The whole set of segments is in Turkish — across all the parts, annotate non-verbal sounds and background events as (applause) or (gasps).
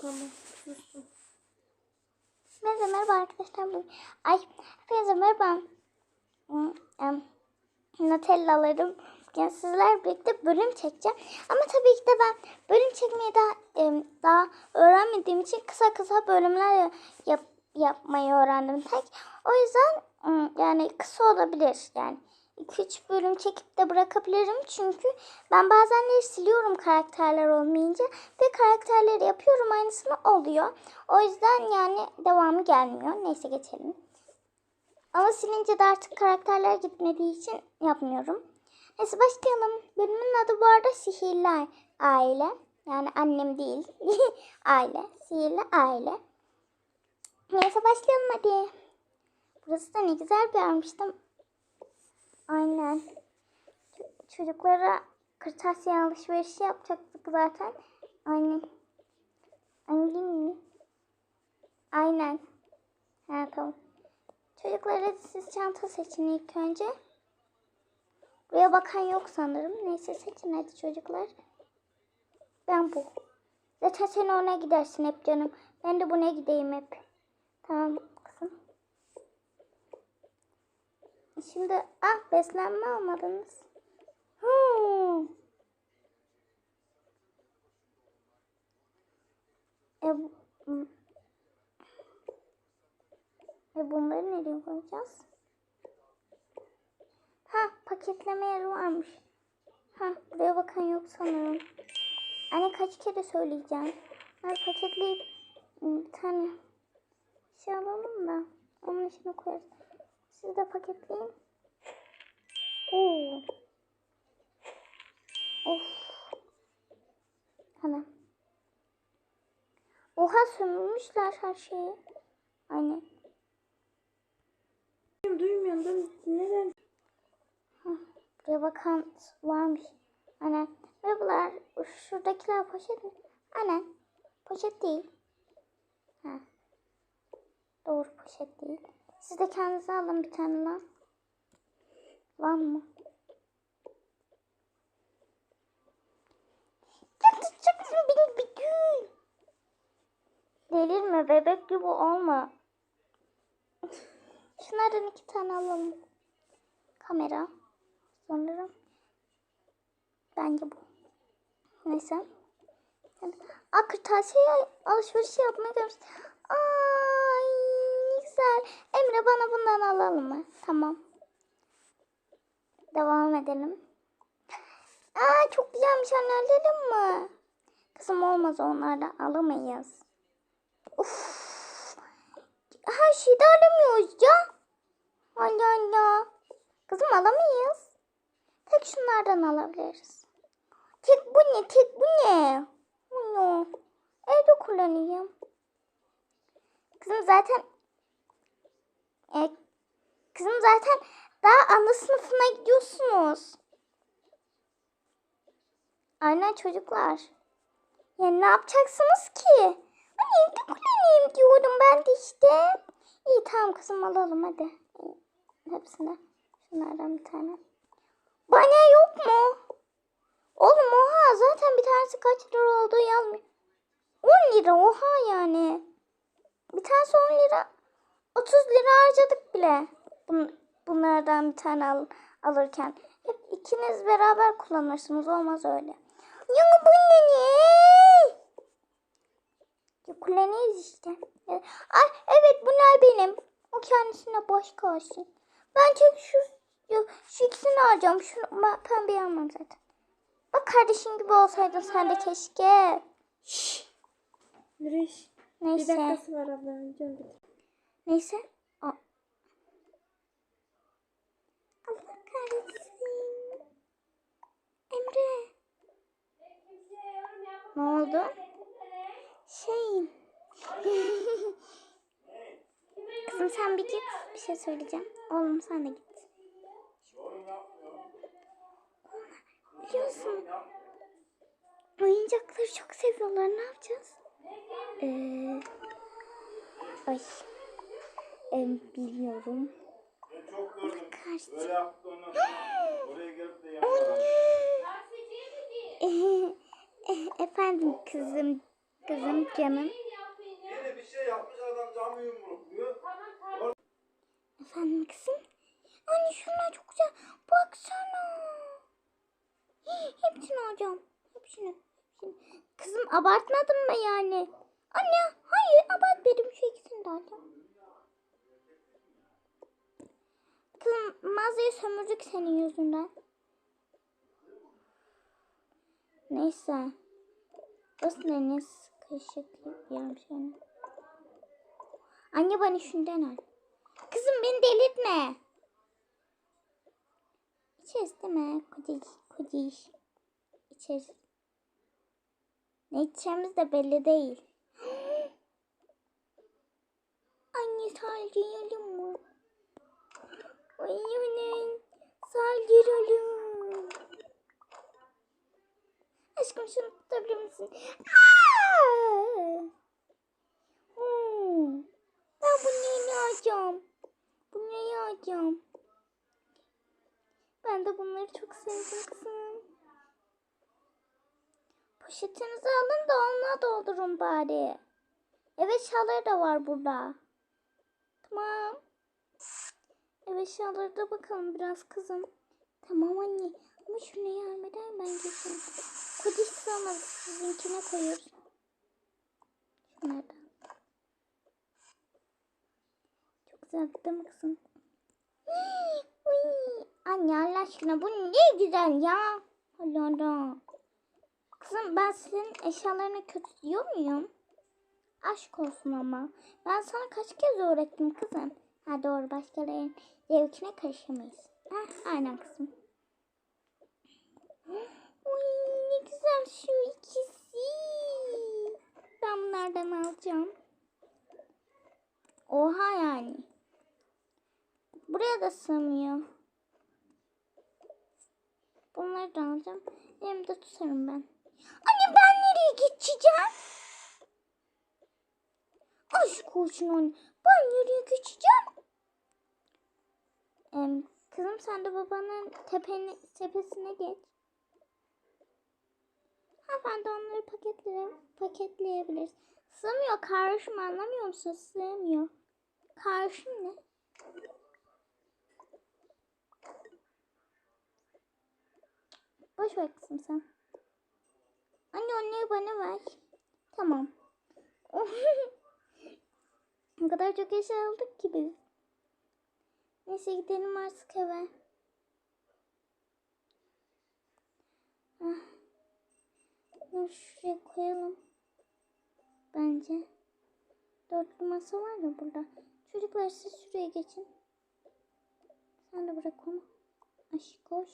Tamam. Sustum. Merhaba merhaba arkadaşlar. Bugün... Ay hepinize merhaba. Hmm, Nutellalarım. Bugün sizler birlikte bölüm çekeceğim. Ama tabii ki de ben bölüm çekmeyi daha daha öğrenmediğim için kısa kısa bölümler yap, yapmayı öğrendim tek. O yüzden hmm, yani kısa olabilir yani. 2-3 bölüm çekip de bırakabilirim çünkü ben bazenleri siliyorum karakterler olmayınca ve karakterleri yapıyorum aynısını oluyor. O yüzden yani devamı gelmiyor. Neyse geçelim. Ama silince de artık karakterler gitmediği için yapmıyorum. Neyse başlayalım. Bölümün adı bu arada Sihirli Aile. Yani annem değil. (laughs) aile. Sihirli Aile. Neyse başlayalım hadi. Burası da ne güzel bir yermiş. Aynen. Çocuklara kırtasiye alışverişi yapacaktık zaten. Aynen. Aynen mi? Aynen. Ha tamam. Çocuklara siz çanta seçin ilk önce. Buraya bakan yok sanırım. Neyse seçin hadi çocuklar. Ben bu. Zaten sen ona gidersin hep canım. Ben de buna gideyim hep. Tamam kızım. Şimdi ah beslenme almadınız. Hmm. E, e bunları nereye koyacağız? Ha paketleme yeri varmış. Ha buraya bakan yok sanırım. Anne kaç kere söyleyeceğim. Ben paketleyip ım, bir tane şey alalım da onun içine koyarız. Siz de paketleyin. Oo. Of. Hemen. Oha sömürmüşler her şeyi. Aynen. Duymuyorum. Ben neden? Buraya bakan varmış. Aynen. Merhabalar. Şuradakiler poşet mi? Aynen. Poşet değil. Ha. Doğru poşet değil. Siz de kendinize alın bir tane lan. Lan mı? Ya tutacaksın beni bir gün. Delirme bebek gibi olma. Şunlardan iki tane alalım. Kamera. Sanırım. Bence bu. Neyse. Aa, kırtasiye alışveriş yapmaya. Ay ne güzel. Emre bana bundan alalım mı? Tamam. Devam edelim. Aa çok güzelmiş anne alalım mı? Kızım olmaz onlardan alamayız. Uf. Her şeyi alamıyoruz ya. Allah Allah. Kızım alamayız. Tek şunlardan alabiliriz. Tek bu ne? Tek bu ne? Bunu. Evde kullanayım. Kızım zaten e, kızım zaten daha ana sınıfına gidiyorsunuz. Aynen çocuklar. Ya ne yapacaksınız ki? Hani evde kullanayım diyorum ben de işte. İyi tamam kızım alalım hadi. Hepsine. Şunlardan bir tane. Bana yok mu? Oğlum oha zaten bir tanesi kaç lira olduğu yazmıyor. 10 lira oha yani. Bir tanesi 10 lira. 30 lira harcadık bile. Bun, bunlardan bir tane al, alırken. Hep ikiniz beraber kullanırsınız. Olmaz öyle. Ya bu ne ne? Kullanıyoruz işte. Evet. Ay evet bunlar benim. O kendisine boş kalsın. Ben tek şu, şu ikisini alacağım. Şunu ben pembeyi almam zaten. Bak kardeşin gibi olsaydın sen de keşke. Şşş. Yürüyüş. Bir Neyse. dakikası var ablanın. Canım. Neyse. Allah kahretsin. Emre. Ne oldu? Şey. (laughs) Kızım sen bir git. Bir şey söyleyeceğim. Oğlum sen de git. Biliyorsun. Oyuncakları çok seviyorlar. Ne yapacağız? Ee, ay. Em, (gasps) de yanına. Ee, e- efendim kızım. Kızım canım. Yine bir şey yapmış adam camı yumrukluyor. Efendim kızım? Anne şunlar çok güzel. Baksana. Hepsini alacağım. Hepsini. hepsini. Kızım abartmadın mı yani? Anne hayır abartmadım. Şu ikisini de alacağım. Kızım mağazayı sömürdük senin yüzünden. Neyse. Basın en sıkışık yapıyorum şöyle. Anne bana şundan al. Kızım beni delirtme. İçeriz değil mi? Kodiş, kodiş. İçeriz. Ne içeceğimiz de belli değil. (gasps) Anne saldıralım mı? Ay anne saldıralım. Aşkım şunu tutabilir misin? Hmm. Ben bunu yeni alacağım. Bunu yeni alacağım. Ben de bunları çok sevdim kızım. Poşetinizi alın da onunla doldurun bari. Ev eşyaları da var burada. Tamam. Ev eşyaları da bakalım biraz kızım. Tamam anne. Ama şunu yermeden ben geçeyim. Kodiş sığmadı. Sizinkine koyuyoruz. Şunları da. Çok güzel değil mi kızım? Anne Allah aşkına bu ne güzel ya. Allah. Kızım ben senin eşyalarını kötü diyor muyum? Aşk olsun ama. Ben sana kaç kez öğrettim kızım. Ha doğru başkalarının zevkine karışamayız. Ha, aynen kızım. Uy ne güzel şu ikisi. Ben bunlardan alacağım. Oha yani. Buraya da sığmıyor. Bunları da alacağım. Elimde tutarım ben. Anne ben nereye geçeceğim? Aşk olsun anne. Ben nereye geçeceğim? Kızım sen de babanın tepeni, tepesine geç. Ha ben de onları paketleye, paketleyebiliriz. Sığmıyor karşım anlamıyor musun? Sığmıyor. Karşım ne? Boş ver kızım sen. Anne onları bana ver. Tamam. (laughs) o kadar çok eşya aldık ki biz. Neyse gidelim artık eve. Ah. Bunları şuraya koyalım. Bence. Dörtlü masa var ya burada. Çocuklar siz şuraya geçin. Sen de bırak onu. Aşk koş.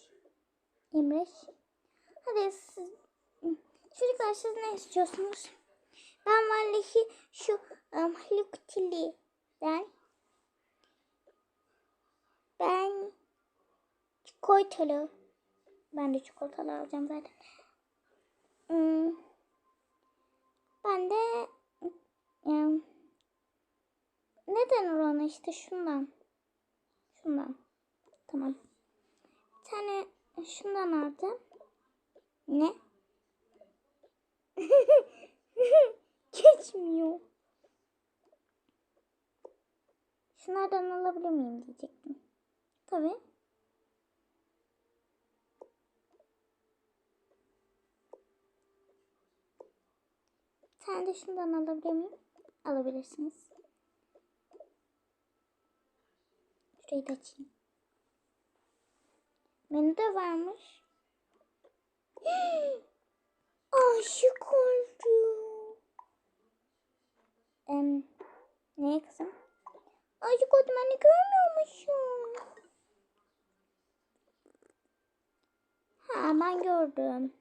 Emreş. Hadi siz çocuklar siz ne istiyorsunuz? Ben vallahi şu um, Hello Kitty'den ben çikolatalı ben de çikolatalı alacağım zaten. Hmm, ben de um, ne denir ona işte şundan. Şundan. Tamam. Bir tane şundan aldım. Ne? (laughs) Geçmiyor. Şunlardan alabilir miyim diyecektim. Tabii. Tane de şundan alabilir miyim? Alabilirsiniz. Şurayı da açayım. Menüde varmış. (gasps) Aşık oldum. Em, neye kızım? Aşık oldum anne görmüyormuşum. Ha ben gördüm.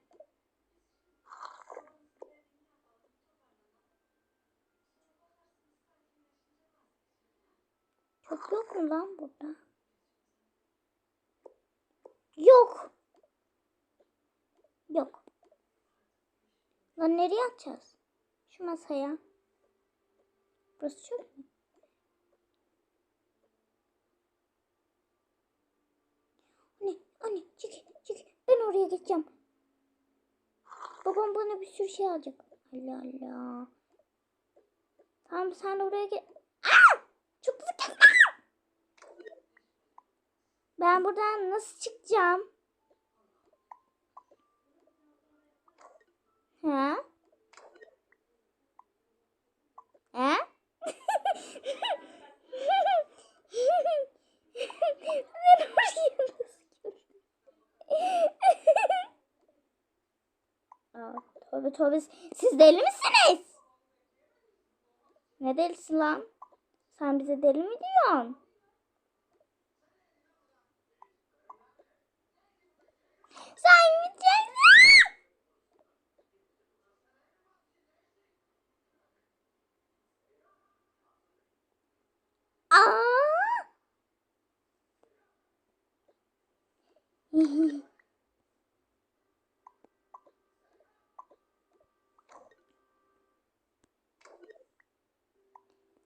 Çok yok mu lan burada? Yok. Yok. Lan nereye atacağız? Şu masaya. Burası çok mu? Anne, anne çık, çık. Ben oraya geçeceğim. Babam bana bir sürü şey alacak. Allah Allah. Tamam sen oraya gel. Aa! Çok hızlı. Ben buradan nasıl çıkacağım? Ha? Ha? Sen oraya nasıl girdin? Aa, tövbe. Siz deli misiniz? Ne delisi lan? Sen bize deli mi diyorsun? Sen gideceksin. Aa! (laughs)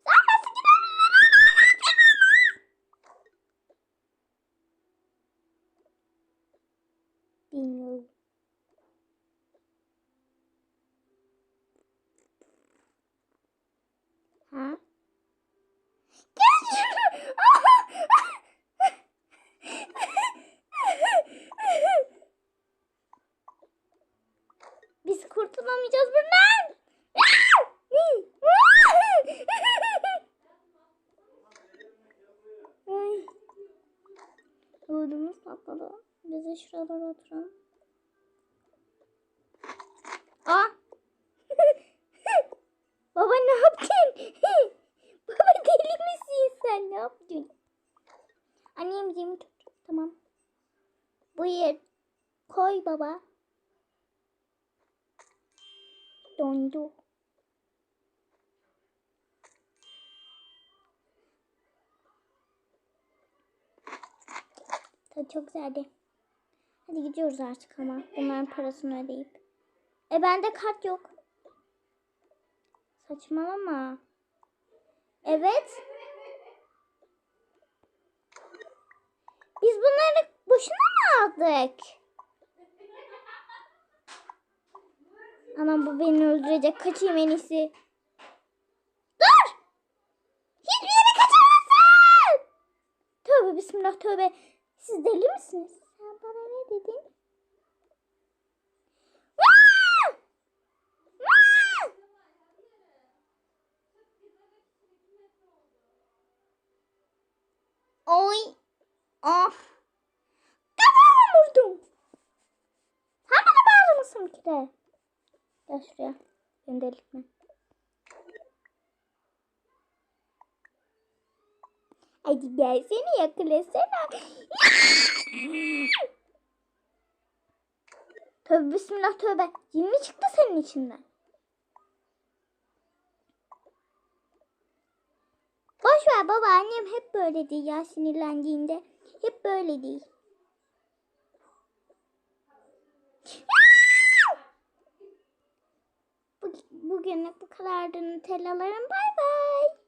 Sen nasıl gidebilirsin? Bilmiyorum. Ha? Gel şunu. Biz kurtulamayacağız bundan. Ödümüz patladı. Biz de şuralara oturalım. Aa. (laughs) Baba ne yaptın? (laughs) Baba deli misin sen? Ne yaptın? Annem tut. Tamam. Buyur. Koy baba. Dondu. Tadı çok güzeldi. Hadi gidiyoruz artık ama. Bunların parasını ödeyip. E bende kart yok. Saçmalama. Evet. Biz bunları boşuna mı aldık? Anam bu beni öldürecek. Kaçayım en iyisi. Dur! Hiçbir yere kaçamazsın! Tövbe bismillah tövbe. Siz deli misiniz? Sen bana ne dedin? Oy. Ah. Kafama vurdum. Sen bana bağlı mısın bir kere? Gel şuraya. Beni delirtme. Hadi gelsene yakalasana. (laughs) tövbe bismillah tövbe. Cin mi çıktı senin içinden? Boş ver baba annem hep böyle değil ya sinirlendiğinde. Hep böyle değil. Bugünlük bu kadardı Nutellalarım. Bay bay.